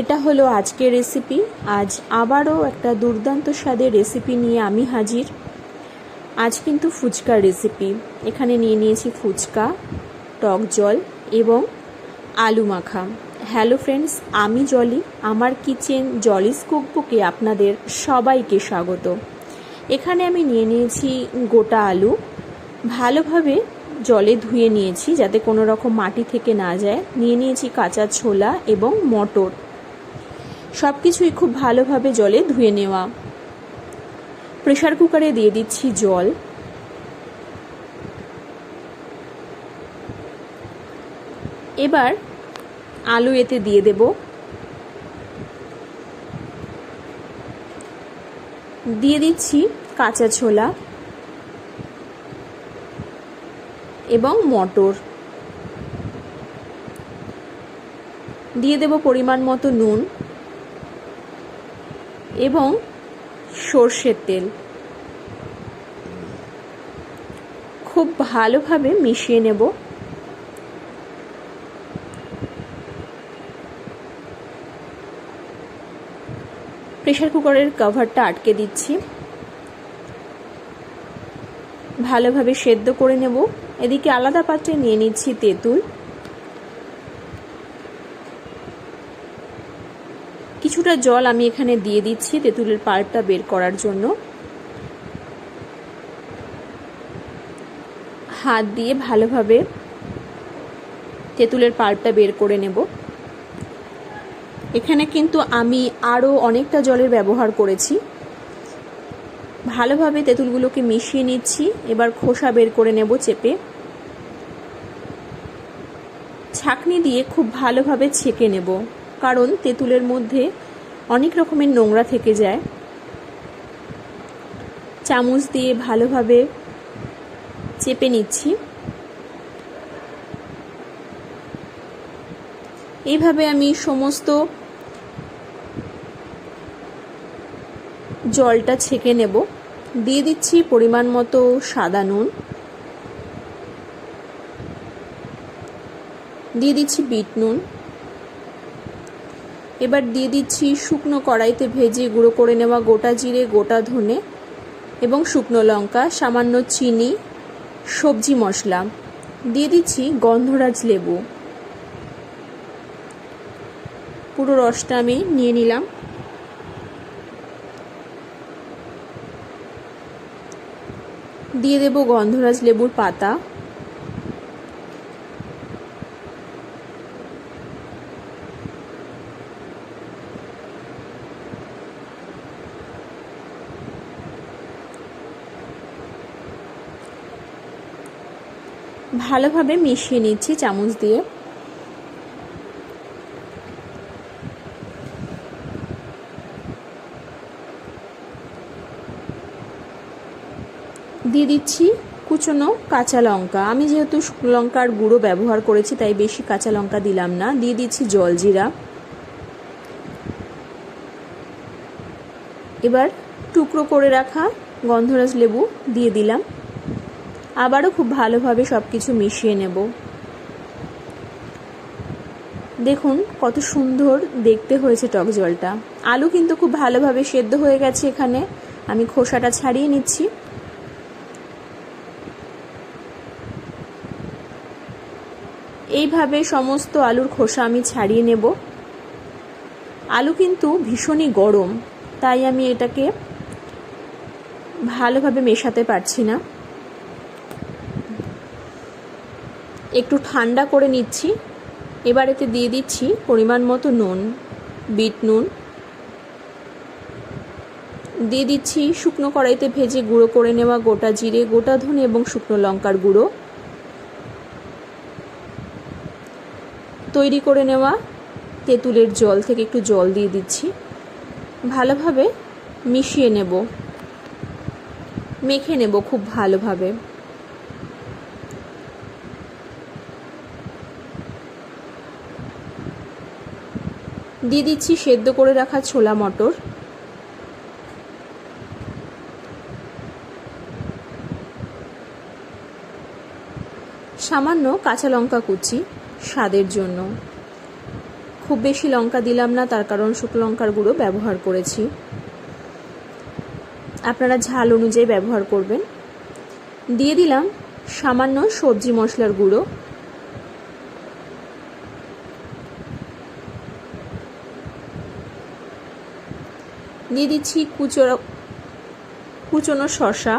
এটা হলো আজকের রেসিপি আজ আবারও একটা দুর্দান্ত স্বাদের রেসিপি নিয়ে আমি হাজির। আজ কিন্তু ফুচকার রেসিপি এখানে নিয়ে নিয়েছি ফুচকা, টক জল এবং আলু মাখা। হ্যালো ফ্রেন্ডস আমি জলি। আমার কিচেন জলিস কুকবুকে আপনাদের সবাইকে স্বাগত। এখানে আমি নিয়ে নিয়েছি গোটা আলু। ভালোভাবে জলে ধুয়ে নিয়েছি যাতে কোনো রকম মাটি থেকে না যায়। নিয়ে নিয়েছি কাঁচা ছোলা এবং মটর। সব কিছুই খুব ভালোভাবে জলে ধুয়ে নেওয়া। প্রেশার কুকারে দিয়ে দিচ্ছি জল। এবার আলু এতে দিয়ে দেব। দিয়ে দিচ্ছি কাঁচা ছোলা এবং মটর। দিয়ে দেব পরিমাণ মতো নুন। এবং সর্ষের তেল। খুব ভালোভাবে মিশিয়ে নেব। প্রেশার কুকারের কভারটা আটকে দিচ্ছি। ভালোভাবে সেদ্ধ করে নেব। এদিকে আলাদা পাত্রে নিয়ে নিচ্ছি তেঁতুল। কিছুটা জল আমি এখানে দিয়ে দিচ্ছি তেঁতুলের পাল্পটা বের করার জন্য। হাত দিয়ে ভালোভাবে তেঁতুলের পাল্পটা বের করে নেব। এখানে কিন্তু আমি আরও অনেকটা জলের ব্যবহার করেছি। ভালোভাবে তেঁতুলগুলোকে মিশিয়ে নিচ্ছি, এবার খোসা বের করে নেব চেপে। ছাকনি দিয়ে খুব ভালোভাবে ছেঁকে নেব। কারণ তেঁতুলের মধ্যে অনেক রকমের নোংরা থেকে যায়। চামচ দিয়ে ভালোভাবে চেপে নিচ্ছি। এইভাবে আমি সমস্ত জলটা ছেঁকে নেব। দিয়ে দিচ্ছি পরিমাণ মতো সাদা নুন। দিয়ে দিচ্ছি বিট নুন। এবার দিয়ে দিচ্ছি শুকনো কড়াইতে ভেজে গুঁড়ো করে নেওয়া গোটা জিরে, গোটা ধনে এবং শুকনো লঙ্কা, সামান্য চিনি, সবজি মশলা। দিয়ে দিচ্ছি গন্ধরাজ লেবু। পুরো রসটা আমি নিয়ে নিলাম। দিয়ে দেব গন্ধরাজ লেবুর পাতা। ভালোভাবে মিশিয়ে নিচ্ছি চামচ দিয়ে। দিয়ে দিচ্ছি কুচনো কাঁচা লঙ্কা। আমি যেহেতু লঙ্কার গুঁড়ো ব্যবহার করেছি, তাই বেশি কাঁচা লঙ্কা দিলাম না। দিয়ে দিচ্ছি জলজিরা এবার টুকরো করে রাখা গন্ধরাজ লেবু দিয়ে দিলাম। আবারও খুব ভালোভাবে সব কিছু মিশিয়ে নেব। দেখুন, কত সুন্দর দেখতে হয়েছে টক জলটা। আলু কিন্তু খুব ভালোভাবে সেদ্ধ হয়ে গেছে এখানে। আমি খোসাটা ছাড়িয়ে নিচ্ছি। এইভাবে সমস্ত আলুর খোসা আমি ছাড়িয়ে নেব। আলু কিন্তু ভীষণই গরম, তাই আমি এটাকে ভালোভাবে মেশাতে পারছি না। একটু ঠান্ডা করে নিচ্ছি। এবার এতে দিয়ে দিচ্ছি পরিমাণ মতো নুন, বিট নুন। দিয়ে দিচ্ছি শুকনো কড়াইতে ভেজে গুঁড়ো করে নেওয়া গোটা জিরে, গোটা ধনে এবং শুকনো লঙ্কার গুঁড়ো। তৈরি করে নেওয়া তেঁতুলের জল থেকে একটু জল দিয়ে দিচ্ছি। ভালোভাবে মিশিয়ে নেব। মেখে নেব খুব ভালোভাবে। দিয়ে দিচ্ছি সেদ্ধ করে রাখা ছোলা মটর। সামান্য কাঁচা লঙ্কা কুচি স্বাদের জন্য। খুব বেশি লঙ্কা দিলাম না, তার কারণ শুকনো লঙ্কার গুঁড়ো ব্যবহার করেছি। আপনারা ঝাল অনুযায়ী ব্যবহার করবেন। দিয়ে দিলাম সামান্য সবজি মশলার গুঁড়ো। দিয়ে দিচ্ছি কুচো কুচনো শশা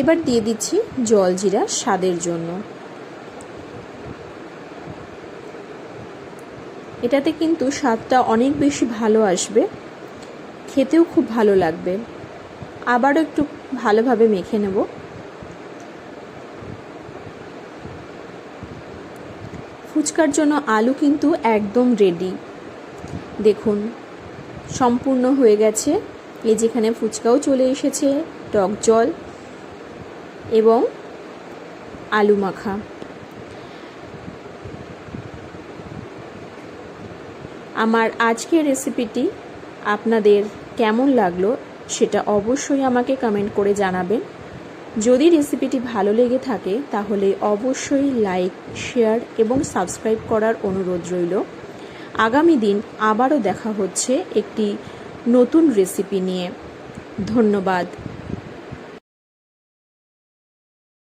এবার দিয়ে দিচ্ছি জল জিরা স্বাদের জন্য। এটাতে কিন্তু স্বাদটা অনেক বেশি ভালো আসবে। খেতেও খুব ভালো লাগবে। আবারও একটু ভালোভাবে মেখে নেব। ফুচকার জন্য আলু কিন্তু একদম রেডি দেখুন, সম্পূর্ণ হয়ে গেছে। এই যেখানে ফুচকাও চলে এসেছে, টক জল এবং আলু মাখা। আমার আজকের রেসিপিটি আপনাদের কেমন লাগল সেটা অবশ্যই আমাকে কমেন্ট করে জানাবেন। যদি রেসিপিটি ভালো লেগে থাকে, তাহলে অবশ্যই লাইক, শেয়ার এবং সাবস্ক্রাইব করার অনুরোধ রইল। আগামী দিন আবারও দেখা হচ্ছে একটি নতুন রেসিপি নিয়ে। ধন্যবাদ।